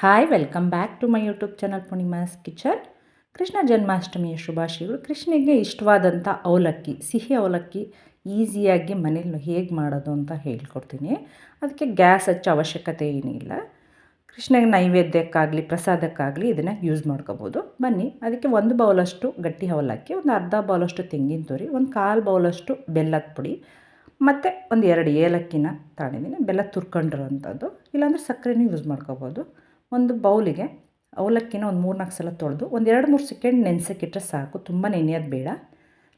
Hi welcome back to my YouTube channel Purnima's kitchen Krishna ಜನ್ಮಾಷ್ಟಮಿಯ ಶುಭಾಶಯಗಳು. ಕೃಷ್ಣಿಗೆ ಇಷ್ಟವಾದಂಥ ಅವಲಕ್ಕಿ, ಸಿಹಿ ಅವಲಕ್ಕಿ ಈಸಿಯಾಗಿ ಮನೇಲಿ ಹೇಗೆ ಮಾಡೋದು ಅಂತ ಹೇಳ್ಕೊಡ್ತೀನಿ. ಅದಕ್ಕೆ ಗ್ಯಾಸ್ ಹಚ್ಚೋ ಅವಶ್ಯಕತೆ ಏನಿಲ್ಲ ಕೃಷ್ಣಗೆ ನೈವೇದ್ಯಕ್ಕಾಗಲಿ, ಪ್ರಸಾದಕ್ಕಾಗಲಿ ಇದನ್ನು ಯೂಸ್ ಮಾಡ್ಕೋಬೋದು. ಬನ್ನಿ, ಅದಕ್ಕೆ ಒಂದು ಬೌಲಷ್ಟು ಗಟ್ಟಿ ಅವಲಕ್ಕಿ, ಒಂದು ಅರ್ಧ ಬೌಲಷ್ಟು ತೆಂಗಿನ ತುರಿ, ಒಂದು ಕಾಲು ಬೌಲಷ್ಟು ಬೆಲ್ಲದ ಪುಡಿ, ಮತ್ತು ಒಂದು ಎರಡು ಏಲಕ್ಕಿನ ತಗೊಂಡಿದ್ದೀನಿ ಬೆಲ್ಲ ತುರ್ಕೊಂಡಿರೋವಂಥದ್ದು ಇಲ್ಲಾಂದರೆ ಸಕ್ಕರೆನೂ ಯೂಸ್ ಮಾಡ್ಕೋಬೋದು. ಒಂದು ಬೌಲಿಗೆ ಅವಲಕ್ಕಿನ ಒಂದು ಮೂರು ನಾಲ್ಕು ಸಲ ತೊಳೆದು ಒಂದು ಎರಡು ಮೂರು ಸೆಕೆಂಡ್ ನೆನೆಸೋಕ್ಕಿಟ್ರೆ ಸಾಕು, ತುಂಬ ನೆನೆಯೋದು ಬೇಡ.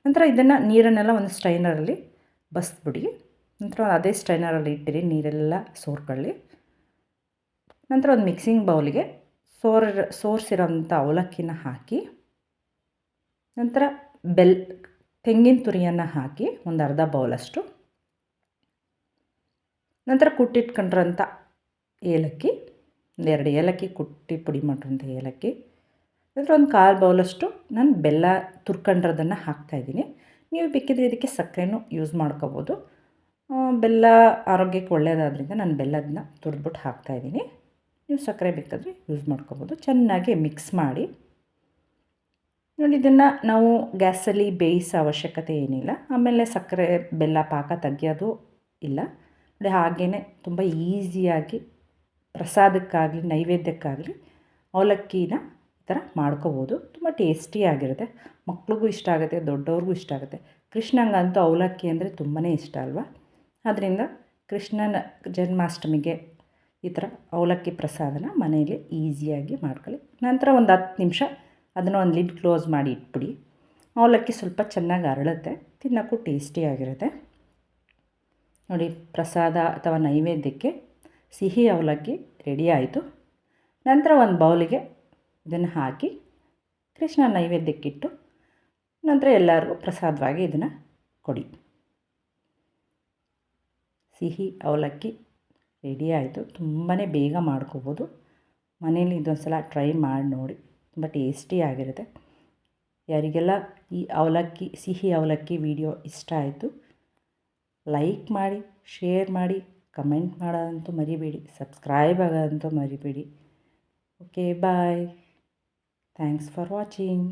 ನಂತರ ಇದನ್ನು ನೀರನ್ನೆಲ್ಲ ಒಂದು ಸ್ಟ್ರೈನರಲ್ಲಿ ಬಸ್ಬಿಡಿ ನಂತರ ಅದೇ ಸ್ಟ್ರೈನರಲ್ಲಿ ಇಟ್ಟಿರಿ, ನೀರೆಲ್ಲ ಸೋರ್ಕೊಳ್ಳಿ. ನಂತರ ಒಂದು ಮಿಕ್ಸಿಂಗ್ ಬೌಲಿಗೆ ಸೋರ್, ಸೋರಿಸಿರೋಂಥ ಅವಲಕ್ಕಿನ ಹಾಕಿ, ನಂತರ ಬೆಲ್, ತೆಂಗಿನ ತುರಿಯನ್ನು ಹಾಕಿ ಒಂದು ಅರ್ಧ ಬೌಲಷ್ಟು. ನಂತರ ಕುಟ್ಟಿಟ್ಕೊಂಡಿರೋಂಥ ಏಲಕ್ಕಿ ಒಂದೆರಡು ಏಲಕ್ಕಿ ಕುಟ್ಟಿ ಪುಡಿ ಮಾಡಿರೋಂಥ ಏಲಕ್ಕಿ. ಅದರ ಒಂದು ಕಾಲು ಬೌಲಷ್ಟು ನಾನು ಬೆಲ್ಲ ತುರ್ಕೊಂಡಿರೋದನ್ನು ಹಾಕ್ತಾಯಿದ್ದೀನಿ ನೀವು ಬೇಕಿದ್ರೆ ಇದಕ್ಕೆ ಸಕ್ಕರೆನೂ ಯೂಸ್ ಮಾಡ್ಕೋಬೋದು. ಬೆಲ್ಲ ಆರೋಗ್ಯಕ್ಕೆ ಒಳ್ಳೆಯದಾದ್ರಿಂದ ನಾನು ಬೆಲ್ಲದನ್ನ ತುರಿದ್ಬಿಟ್ಟು ಹಾಕ್ತಾಯಿದ್ದೀನಿ ನೀವು ಸಕ್ಕರೆ ಬೇಕಾದರೆ ಯೂಸ್ ಮಾಡ್ಕೋಬೋದು. ಚೆನ್ನಾಗಿ ಮಿಕ್ಸ್ ಮಾಡಿ. ನೋಡಿ, ಇದನ್ನು ನಾವು ಗ್ಯಾಸಲ್ಲಿ ಬೇಯಿಸೋ ಅವಶ್ಯಕತೆ ಏನಿಲ್ಲ. ಆಮೇಲೆ ಸಕ್ಕರೆ ಬೆಲ್ಲ ಪಾಕ ತೆಗಿಯೋದು ಇಲ್ಲ. ನೋಡಿ ಹಾಗೇ ತುಂಬ ಈಸಿಯಾಗಿ ಪ್ರಸಾದಕ್ಕಾಗಲಿ, ನೈವೇದ್ಯಕ್ಕಾಗಲಿ ಅವಲಕ್ಕಿನ ಈ ಥರ ಮಾಡ್ಕೋಬೋದು. ತುಂಬ ಟೇಸ್ಟಿಯಾಗಿರುತ್ತೆ ಮಕ್ಳಿಗೂ ಇಷ್ಟ ಆಗುತ್ತೆ, ದೊಡ್ಡವ್ರಿಗೂ ಇಷ್ಟ ಆಗುತ್ತೆ. ಕೃಷ್ಣಂಗಂತೂ ಅವಲಕ್ಕಿ ಅಂದರೆ ತುಂಬಾ ಇಷ್ಟ ಅಲ್ವಾ? ಆದ್ದರಿಂದ ಕೃಷ್ಣನ ಜನ್ಮಾಷ್ಟಮಿಗೆ ಈ ಥರ ಅವಲಕ್ಕಿ ಪ್ರಸಾದನ ಮನೆಯಲ್ಲಿ ಈಸಿಯಾಗಿ ಮಾಡ್ಕೊಳ್ಳಿ. ನಂತರ ಒಂದು ಹತ್ತು ನಿಮಿಷ ಅದನ್ನು ಒಂದು ಲಿಡ್ ಕ್ಲೋಸ್ ಮಾಡಿ ಇಟ್ಬಿಡಿ. ಅವಲಕ್ಕಿ ಸ್ವಲ್ಪ ಚೆನ್ನಾಗಿ ಅರಳುತ್ತೆ, ತಿನ್ನೋಕ್ಕೂ ಟೇಸ್ಟಿಯಾಗಿರುತ್ತೆ ನೋಡಿ, ಪ್ರಸಾದ ಅಥವಾ ನೈವೇದ್ಯಕ್ಕೆ ಸಿಹಿ ಅವಲಕ್ಕಿ ರೆಡಿ ಆಯಿತು. ನಂತರ ಒಂದು ಬೌಲಿಗೆ ಇದನ್ನು ಹಾಕಿ ಕೃಷ್ಣ ನೈವೇದ್ಯಕ್ಕಿಟ್ಟು ನಂತರ ಎಲ್ಲರಿಗೂ ಪ್ರಸಾದವಾಗಿ ಇದನ್ನು ಕೊಡಿ. ಸಿಹಿ ಅವಲಕ್ಕಿ ರೆಡಿ ಆಯಿತು. ತುಂಬಾ ಬೇಗ ಮಾಡ್ಕೋಬೋದು. ಮನೇಲಿ ಇದೊಂದು ಸಲ ಟ್ರೈ ಮಾಡಿ ನೋಡಿ. ತುಂಬ ಟೇಸ್ಟಿಯಾಗಿರುತ್ತೆ ಯಾರಿಗೆಲ್ಲ ಈ ಅವಲಕ್ಕಿ, ಸಿಹಿ ಅವಲಕ್ಕಿ ವಿಡಿಯೋ ಇಷ್ಟ ಆಯಿತು, ಲೈಕ್ ಮಾಡಿ, ಶೇರ್ ಮಾಡಿ. ಕಮೆಂಟ್ ಮಾಡೋದಂತೂ ಮರಿಬೇಡಿ ಸಬ್ಸ್ಕ್ರೈಬ್ ಆಗೋದಂತೂ ಮರಿಬೇಡಿ. Okay bye thanks for watching